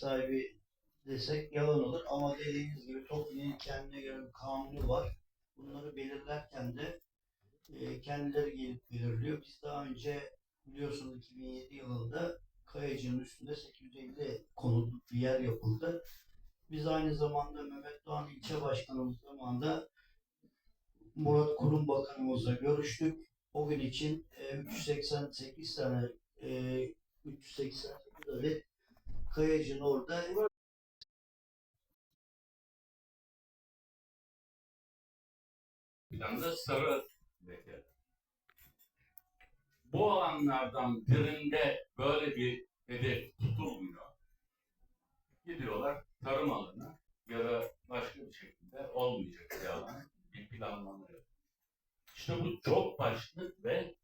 sahibi desek yalan olur ama dediğiniz gibi TOKİ'nin kendine göre bir kanunu var. Bunları belirlerken de e, kendileri gelip belirliyor. Biz daha önce biliyorsunuz 2007 yılında Kayacı'nın üstünde 850 konutluk bir yer yapıldı. Biz aynı zamanda Mehmet Doğan ilçe başkanımız zamanında Murat Kurum Bakanımızla görüştük. O gün için e, 388 tane e, 388 adet Kayacı'nın orada planda sarı leke. Bu alanlardan birinde böyle bir hedef tutulmuyor. Gidiyorlar tarım alanı ya da başka bir şekilde olmayacak bir alan bir planlama yok. İşte bu çok başlık ve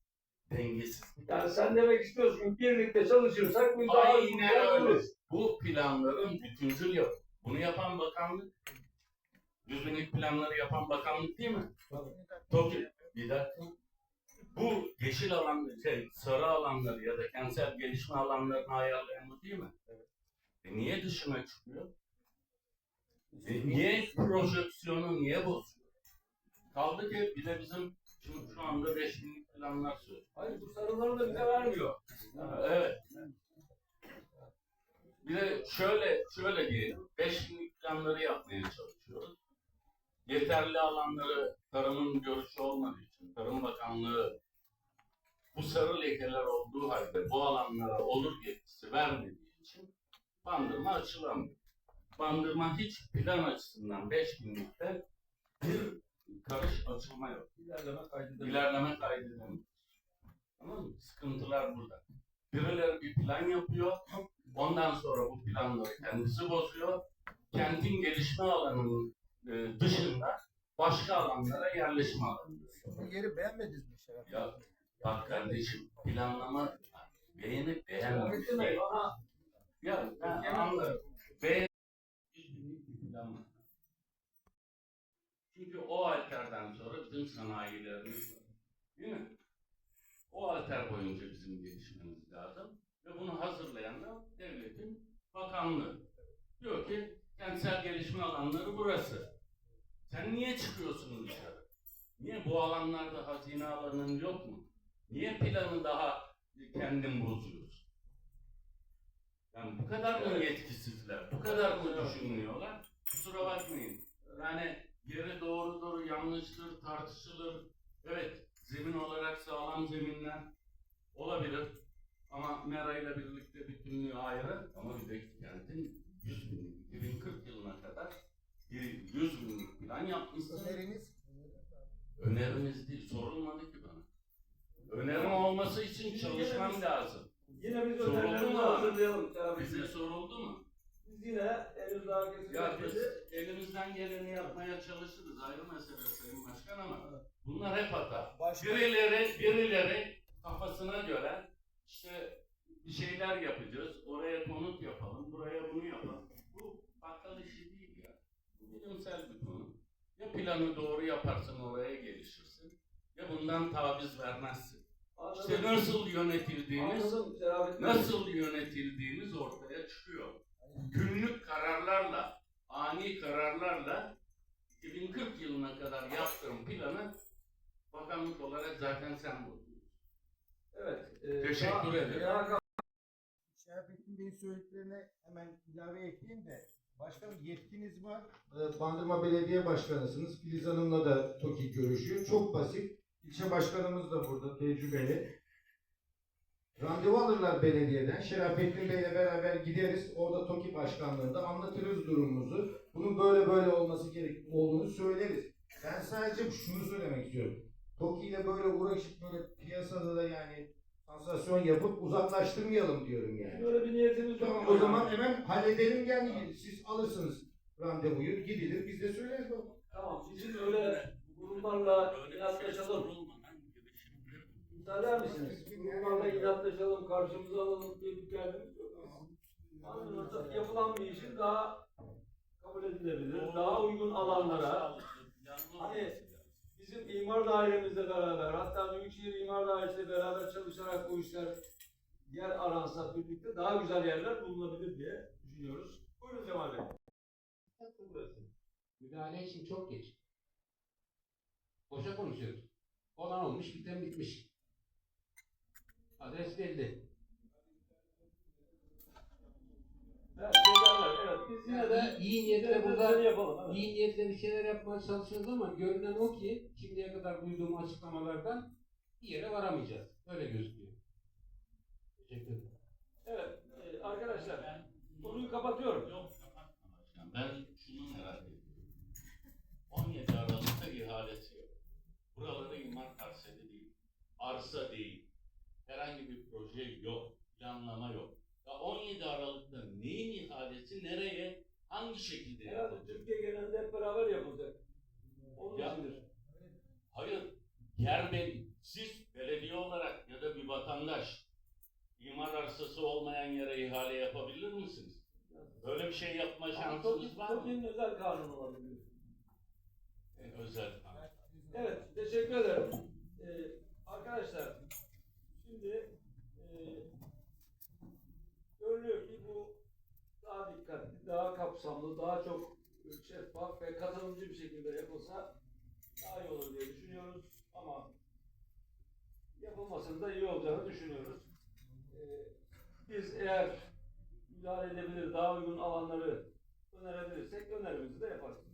dengesizlik. Yani sen demek istiyorsun birlikte çalışırsak biz daha Aynen öyle. Bu planların bütüncül yap. Bunu yapan bakanlık. Yüz binlik planları yapan bakanlık değil mi? Tabii. Bir dakika. Bu yeşil alan, şey, sarı alanları ya da kentsel gelişme alanlarını ayarlayan bu değil mi? E niye dışına çıkıyor? E niye projeksiyonu niye bozuyor? Kaldı ki bir de bizim şimdi şu anda 5 binlik planlar söylüyor. Hayır bu sarıları da bize vermiyor. Evet. Bir de şöyle şöyle diyelim. 5 günlük planları yapmaya çalışıyoruz. Yeterli alanları tarımın görüşü olmadığı için Tarım Bakanlığı bu sarı lekeler olduğu halde bu alanlara olur yetkisi vermediği için bandırma açılamıyor. Bandırma hiç plan açısından 5 günlükte bir karış açılma yok. İlerleme kaydedilmiş. İlerleme kaydedemiyor. Tamam mı? Sıkıntılar burada. Birileri bir plan yapıyor. Ondan sonra bu planları kendisi bozuyor. Kentin gelişme alanının e, dışında başka alanlara yerleşme alanı. Bu yeri beğenmediniz mi Şeref? Ya bak kardeşim planlama beğenip beğenmemek değil. Bana Ya ben anlarım. Beğen. Çünkü o alterden sonra bizim sanayilerimiz var. Değil mi? O alter boyunca bizim gelişmemiz lazım. Ve bunu hazırlayan da devletin bakanlığı. Diyor ki kentsel gelişme alanları burası. Sen niye çıkıyorsun dışarı? Niye bu alanlarda hazine alanın yok mu? Niye planı daha kendin bozuyorsun? Yani bu kadar mı yetkisizler? Bu kadar mı düşünmüyorlar? Kusura bakmayın. Yani yeri doğrudur, yanlıştır, tartışılır. Evet, zemin olarak sağlam zeminler olabilir. Ama Mera ile birlikte bütünlüğü ayrı. Ama bir de kentin 100 bin, 2040 yılına kadar bir 100 binlik plan yapmışsın. Öneriniz? Önerimiz değil, sorulmadı ki bana. Önerim olması için çalışmam lazım. yine biz mu? hazırlayalım. Bize soruldu mu? Biz yine henüz daha Ya biz elimizden geleni yapmaya çalışırız ayrı mesele Sayın Başkan ama bunlar hep hata. Başka Birileri, birileri kafasına göre işte bir şeyler yapacağız, oraya konut yapalım, buraya bunu yapalım. Bu bakkal işi değil ya. Bu bilimsel bir konu. Ya planı doğru yaparsın oraya gelişirsin ya bundan taviz vermezsin. İşte Anladım. nasıl yönetildiğiniz Anladım nasıl yönetildiğimiz ortaya çıkıyor. Günlük kararlarla, ani kararlarla 2040 yılına kadar yaptığım planı bakanlık olarak zaten sen bozuyorsun. Evet. e, Teşekkür daha- ederim. daha Şerafettin Bey'in söylediklerine hemen ilave ekleyeyim de. Başkanım yetkiniz var. Ee, Bandırma Belediye Başkanısınız. Filiz Hanım'la da TOKİ görüşüyor. Çok basit. İlçe başkanımız da burada tecrübeli. Randevu alırlar belediyeden. Şerafettin Bey'le beraber gideriz. Orada TOKİ başkanlığında anlatırız durumumuzu. Bunun böyle böyle olması gerek olduğunu söyleriz. Ben sadece şunu söylemek istiyorum. TOKİ ile böyle uğraşıp böyle piyasada da yani sansasyon yapıp uzaklaştırmayalım diyorum yani. Böyle bir niyetimiz yok. Tamam o zaman hemen halledelim yani siz alırsınız randevuyu gidilir biz de söyleriz baba. Tamam. Bizim öyle şey inatlaşalım. Müsaade misiniz? Kurumlarla inatlaşalım, karşımıza alalım diye bir derdimiz yok. Anlıyorsak yapılan bir işin daha kabul edilebilir, daha uygun alanlara, Hani bizim imar dairemizle beraber, hatta Büyükşehir İmar Dairesi'yle beraber çalışarak bu işler yer aransa birlikte daha güzel yerler bulunabilir diye düşünüyoruz. Buyurun Cemal Bey. Müdahale için çok geç. Boşa konuşuyoruz. Olan olmuş, biten bitmiş. Adres belli. Evet, biz yine de iyi, iyi niyetle burada yapalım. Evet. iyi niyetle bir şeyler yapmaya çalışıyoruz ama görünen o ki şimdiye kadar duyduğum açıklamalardan bir yere varamayacağız. Öyle gözüküyor. Teşekkür ederim. Evet, e, arkadaşlar Ben konuyu kapatıyorum. Yok. Ben şunu merak ediyorum. 17 Aralık'ta ihalesi yok. Buraları imar parseli değil. Arsa değil. Herhangi bir proje yok. Planlama yok. Ya 17 Aralık'ta neyin hangi şekilde Herhalde yapılacak? Türkiye genelinde hep beraber yapılacak. Onun Ya- içindir. Hayır. Yer belli. Siz belediye olarak ya da bir vatandaş imar arsası olmayan yere ihale yapabilir misiniz? Böyle bir şey yapma şansınız var mı? TOKİ'nin özel kanunu var. E, özel kanun. Evet, teşekkür ederim. Ee, arkadaşlar, iyi olur diye düşünüyoruz ama yapılmasının da iyi olacağını düşünüyoruz. Ee, biz eğer müdahale edebilir, daha uygun alanları önerebilirsek önerimizi de yaparız.